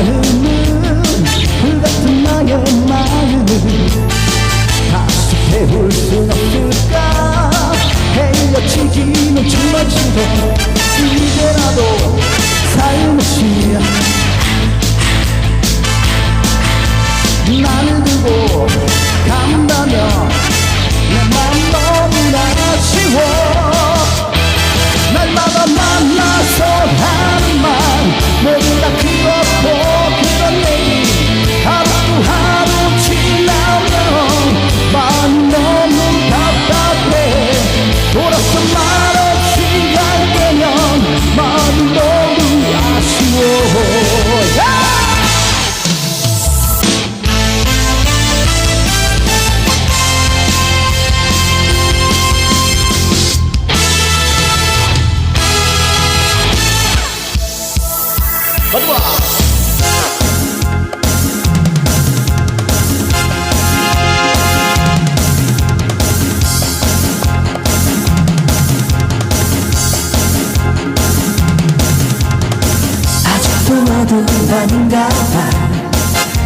마음은 불같은 나의 마음을 다시 태울 순 없을까 헤어지기는 정말 싫어 이제라도 살며시 나를 들고 간다면 내 맘 너무나 쉬워. 아직도 어두운 밤인가 봐.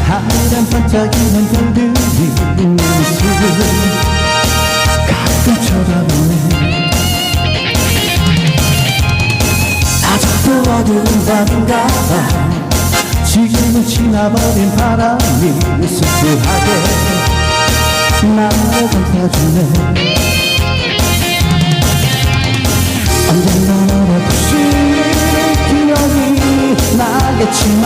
하늘은 반짝이는 별들이 모습 어두운 밤인가 봐 지금은 지나버린 바람이 습습하게 나를 감싸주네. 언젠가 너를 다시 기억이 나겠지만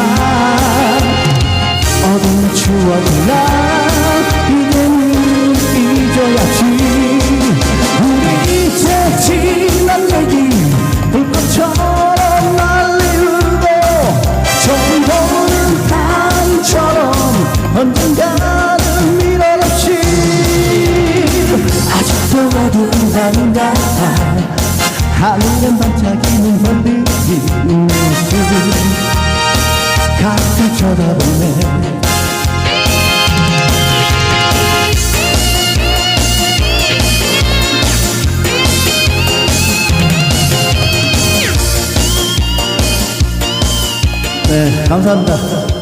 어둠의 추억이나 하늘은 반짝이는 별들이 모습 가끔 쳐다보네. 네 감사합니다